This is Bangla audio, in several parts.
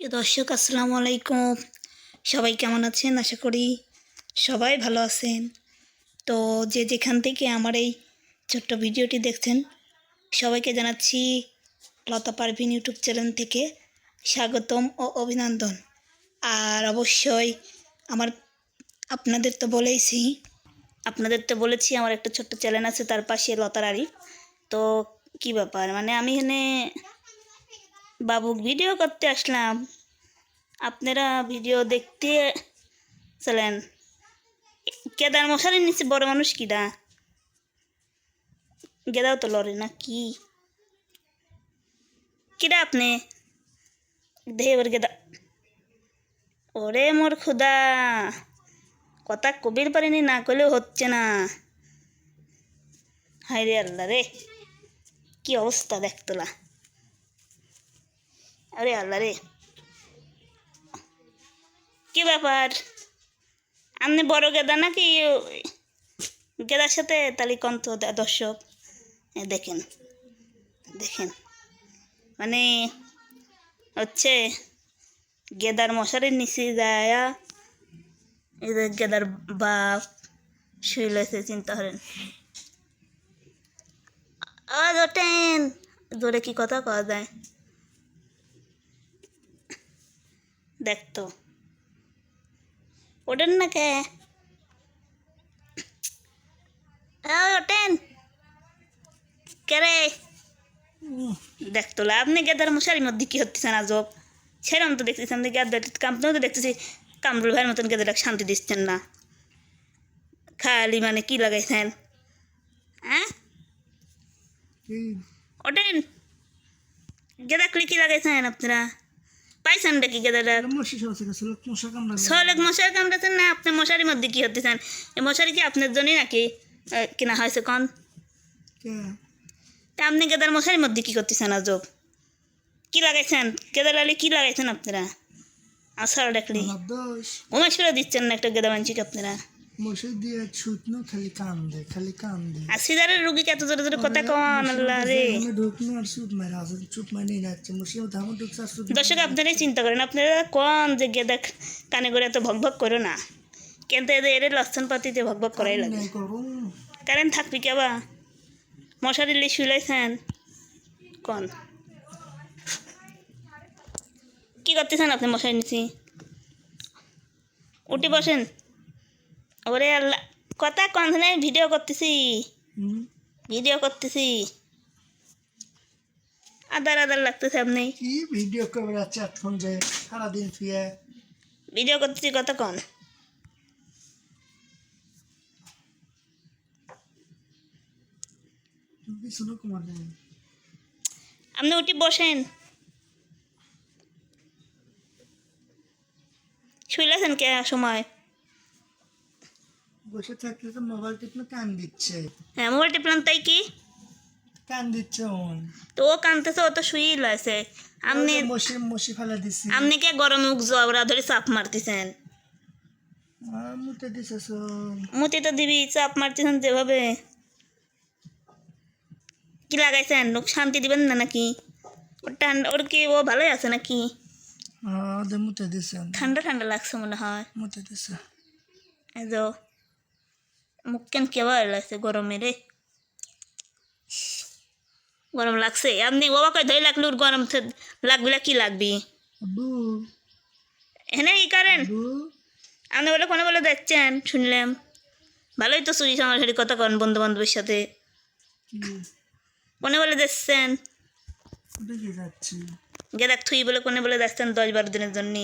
প্রিয় দর্শক, আসসালামু আলাইকুম। সবাই কেমন আছেন? আশা করি সবাই ভালো আছেন। তো যে যেখান থেকে আমার এই ছোট্ট ভিডিওটি দেখছেন, সবাইকে জানাচ্ছি লতা পারভিন ইউটিউব চ্যানেল থেকে স্বাগতম ও অভিনন্দন। আর অবশ্যই আমার, আপনাদের তো বলেইছি, আপনাদের তো বলেছি আমার একটা ছোট্ট চ্যানেল আছে, তার পাশে লতার আরি তো কি ব্যাপার? মানে আমি এখানে বাবুক ভিডিও করতে আসলাম। আপনারা ভিডিও দেখতে চলেন। কেদার মশারির নিচে বড় মানুষ কিডা গেদাও তো লড়ে না কি? কিরা আপনি? দেহে গেদা। ওরে মোর খুদা, কথা কবির পারিনি, না করলেও হচ্ছে না। হায় রে আল্লাহ রে, কি অবস্থা দেখতলা আরে আল্লাহ রে। কি ব্যাপার? আপনি বড় গেদা নাকি? গেদার সাথে তালি কন্ত দর্শক? দেখেন দেখেন। মানে হচ্ছে গেদার মশারির নিচে যায় এদের গেদার বাপ শুইলেছে চিন্তা করেন। আজ ওঠেন জোরে কি কথা কওয়া যায়? দেখতো। ওঠেন না কে? ওঠেন। কে রে? দেখতো আপনি গেদার মশারির মধ্যে কি হচ্ছেন আজব? সেরকম তো দেখতেছি আপনি গেদার কামতেও তো দেখতেছি কামরুল ভাইয়ের মতন গেদার শান্তি দিচ্ছেন না। খালি মানে কি লাগাইছেন? হ্যাঁ ওঠেন। গেদা কি লাগাইছেন আপনারা? পাইছেন নাকি গেদারা সলেক মশারি কামড়াছেন না? আপনি মশারির মধ্যে কি হতেছেন এই মশারি কি আপনার জন্যই নাকি কিনা কেনা হয়েছে কন? তা আপনি গেদার মশারির মধ্যে কি করতেছেন আজব? কি লাগাইছেন? গেদার আলি কি লাগাইছেন আপনারা? আসার ডাকলি উমেশ করে দিচ্ছেন না একটা গেদা মানছি আপনারা? মশাই দিয়ে ছুট না খালি কান্দে খালি কান্দে। আর সিজারের রুগীকে এত জোরে জোরে কথা কন আল্লাহ রে। আমি ঢুকনো আর সুট মারা আছে চুপ মানে যাচ্ছে মশাই ধামা ঢুকছে আর সুট দর্শক আপনারাই চিন্তা করেন আপনারা কন যে গেদা কানে করে এত ভক ভক করো না। কিন্তু এদের এর লক্ষণ পাতিতে ভক ভক করাই লাগে। কারেন্ট থাকবি কেবা মশারি লি শুইলাইছেন কন। কি করতেছেন আপনি মশারি নিচি? উঠে বসেন। ওরে আল্লাহ কথা কন নাই ভিডিও করতেছি। ভিডিও করতেছি। আদার আদার লাগতেছে আপনি। কি ভিডিও করে যাচ্ছে এখন যে সারাদিন ভিডিও করতেছি দেব। আপনি উঠে বসেন। শুইলাছেন কে সময়? বসে থাকলে তো মোবাইল টিপলে কান দিচ্ছে। হ্যাঁ মোবাইল টিপলাম তাই কি? কান দিচ্ছে ওন তো ও কানতেছে ও তো শুয়েই লাইছে আপনি মশি মশি ফেলে দিছি। আপনি কে গরমে মুখ জবরা ধরে চাপ মারতেছেন? মুতে দিছে সব মুতি তো দিবি চাপ মারতেছেন যেভাবে। কি লাগাইছেন? লোক শান্তি দিবেন না নাকি? ওর ঠান্ডা ওর কি ও ভালোই আছে নাকি? আদে মুতে দিছে ঠান্ডা ঠান্ডা লাগছে মনে হয়। মুতে দিছে। এই যে মুখ কেন কেবার লাগছে গরমে রে গরম লাগছে আপনি বাবাকে ধরে লাগলে ওর গরম লাগবে কি লাগবি এখানে কি করেন আপনি বলে কোনো বলে দেখছেন শুনলাম ভালোই তো শুনিস আমার সাথে কথা কন বন্ধু বান্ধবের সাথে কোনে বলে দেখছেন গেদাক থুই বলে কোনে বলে দেখছেন দশ বারো দিনের জন্য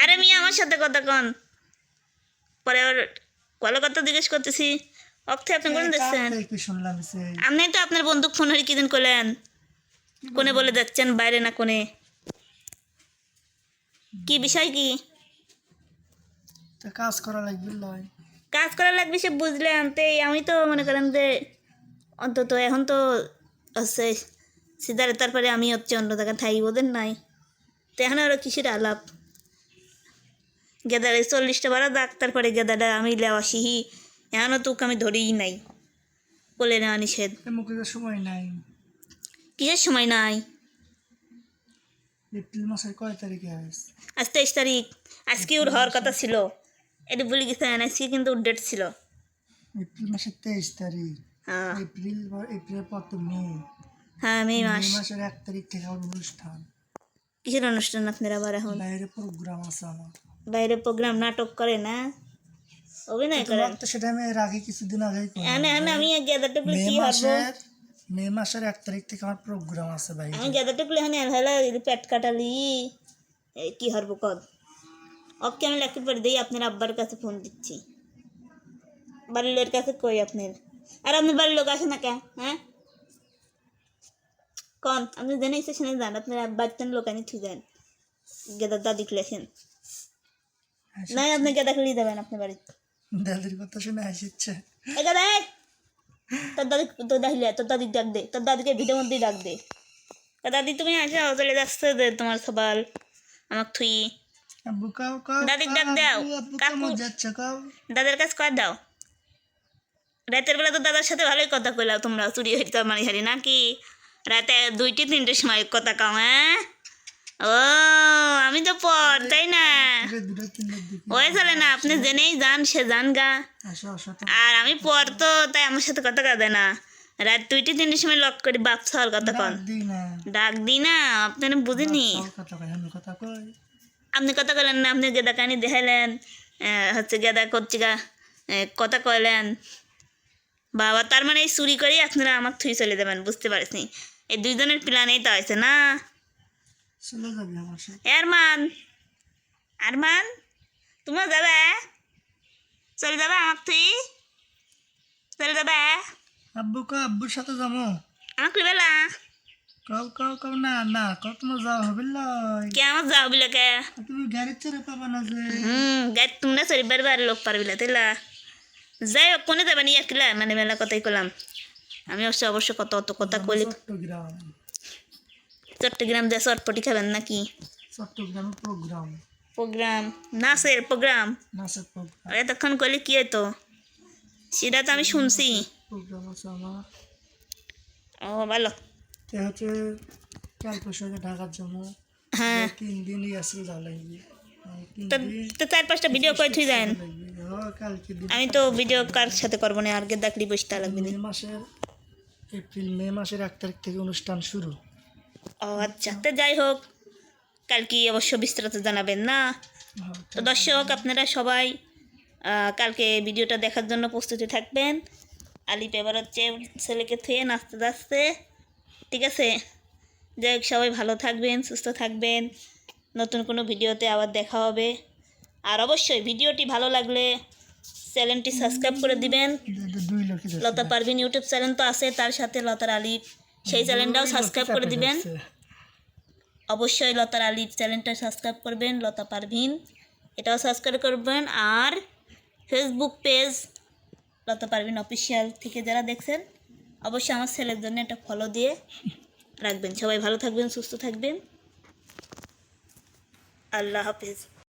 আরে মিয়া আমার সাথে কথা কন। পরে আবার কলে কথা জিজ্ঞেস করতেছি অক্ষে আপনি কোনে দেখছেন আপনি তো আপনার বন্দুক ফোন হয়ে কিদিন করলেন? কোনে বলে দেখছেন বাইরে না কোনে? কি বিষয় কি? কাজ করা লাগবে কাজ করা লাগবে সে বুঝলাম তো আমি তো মনে করেন যে অন্তত এখন তো হচ্ছে সিদারে তারপরে আমি হচ্ছে অন্য জায়গায় থাই ওদের নাই। তো এখন আরও কিসের আলাপ? গেদারে চল্লিশটা বারা দাগ তারপরে গেদাটা আমি লেওয়া সিহি এখনও তোকে আমি ধরেই নাই। বলে নেওয়া নিষেধ। সময় নাই। কিসের সময় নাই? এপ্রিল মাসের কয় তারিখে আজ তেইশ তারিখ। আজকে ওর হওয়ার কথা ছিল। এটা বলে গেছেন আজকে কিন্তু ওর ডেট ছিল। এপ্রিল মাসের তেইশ তারিখ। হ্যাঁ। এপ্রিল এপ্রিল পর তো মে। হ্যাঁ মে মে মাস। মাসের এক তারিখ থেকে আমার অনুষ্ঠান। কিসের অনুষ্ঠান আপনার আবার এখন? বাইরে প্রোগ্রাম আছে আমার। বাইরে প্রোগ্রাম নাটক করে না। অভিনয় করে। তো সেটা আমি এর আগে কিছুদিন আগেই করলাম। এনে এনে আমি গেদারটা মে কি হব মে মাসের এক তারিখ থেকে আমার প্রোগ্রাম আছে বাইরে আমি গেদারটা কুলে এখানে হেলা পেট কাটালি এই কি হরবো কদ ওকে আমি লেখতে পারি দিই আপনার আব্বার কাছে ফোন দিচ্ছি। বাড়ির লোকের কাছে কই আপনার? আর আপনার বাড়ির লোক আসে না কে? হ্যাঁ? কন আপনি জেনে স্টেশনে যান আপনার বাচ্চান লোক আনি ঠিক যান। গেদার দাদি খুলেছেন নাই আপনি গেদা খুলিয়ে দেবেন আপনার বাড়িতে দাদির কথা শুনে হাসিচ্ছে এ গেদা এই! তোর দাদি তোর দাদি তোর দাদি ডাক দে তোর দাদিকে ভিডিওর মধ্যেই ডাক দে। দাদি তুমি আসো চলে যাচ্ছে দে তোমার সবাল আমাক থুই। দাদির ডাক দাও। কাকু। দাদার কাছে কয় দাও। রাতের বেলা তো দাদার সাথে ভালোই কথা কইলাও তোমরা চুরি হইতে মারি হারি নাকি? রাতে দুইটি তিনটের সময় কথা কাও হ্যাঁ? ও আমি তো পর তাই না? ওই চলে না আপনি জেনেই যান সে যান গা। আর আমি পর তো তাই আমার সাথে কথা কাঁদে না। রাত দুইটি তিনটের সময় লক করে বাপ সর কথা কন। ডাক দি না। আপনারা বুঝিনি আপনি কথা কইলেন না আপনি গেদা কানি দেখাইলেন আহ, হচ্ছে গেদা করছি গা কথা কইলেন। বাবা তার মানে এই চুরি করেই আপনারা আমাকে থুই চলে যাবেন বুঝতে পারিসনি? এই দুইজনের প্ল্যানেই তো হয়েছে না চলে যাবি আমার সাথে আরমান আরমান তুমিও যাবে? চলে যাবে আমাকে তুই? চলে যাবে? আব্বু কাও আব্বুর সাথে যাব। বেলা কাও কাও কাও না না কাও তোমার হবে লয় কে আমার যাও বিলে কে তুমি গাড়ির চেড়ে পাবা না যে। হুম গাই তোমরা শরীরবার বার লোক পারবিলা তাইলা যাই কোনে যাবেন ইয়া কিলা মানে মেলা কথাই কলাম। আমি অবশ্য অবশ্য কত অত কথা কইলি চট্টগ্রাম চট্টগ্রাম দিয়ে চটপটি খাবেন নাকি? চট্টগ্রামের প্রোগ্রাম। প্রোগ্রাম। নাচের প্রোগ্রাম? নাচের প্রোগ্রাম। এতক্ষণ কইলে কি হইতো? সেটা তো আমি শুনছি। প্রোগ্রাম আছে আমার। ও ভালো। তে হচ্ছে কাল পরশু ঢাকার জন্য। হ্যাঁ। তিন আসলে তো চার পাঁচটা ভিডিও করে থুই দেন আমি তো ভিডিও কার সাথে করব না আর গে দেখলি বসতে লাগবে মাসের এপ্রিল মে মাসের এক তারিখ থেকে অনুষ্ঠান শুরু। ও আচ্ছা তো যাই হোক কালকে অবশ্য বিস্তারিত জানাবেন না? তো দর্শক আপনারা সবাই কালকে ভিডিওটা দেখার জন্য প্রস্তুতি থাকবেন। আলিপ এবার হচ্ছে ছেলেকে থুয়ে নাচতে যাচ্ছে। ঠিক আছে? যাই হোক সবাই ভালো থাকবেন সুস্থ থাকবেন। নতুন কোনো ভিডিওতে আবার দেখা হবে। আর অবশ্যই ভিডিওটি ভালো লাগলে চ্যানেলটি সাবস্ক্রাইব করে দিবেন। লতা পারভিন ইউটিউব চ্যানেল তো আছে তার সাথে লতার আলিফ সেই চ্যানেলটাও সাবস্ক্রাইব করে দিবেন। অবশ্যই লতার আলিফ চ্যানেলটা সাবস্ক্রাইব করবেন লতা পারভিন। এটাও সাবস্ক্রাইব করবেন। আর Facebook page Lata Parvin official থেকে যারা দেখছেন অবশ্যই আমার ছেলের জন্য একটা ফলো দিয়ে রাখবেন। সবাই ভালো থাকবেন সুস্থ থাকবেন। আল্লাহ হাফিজ।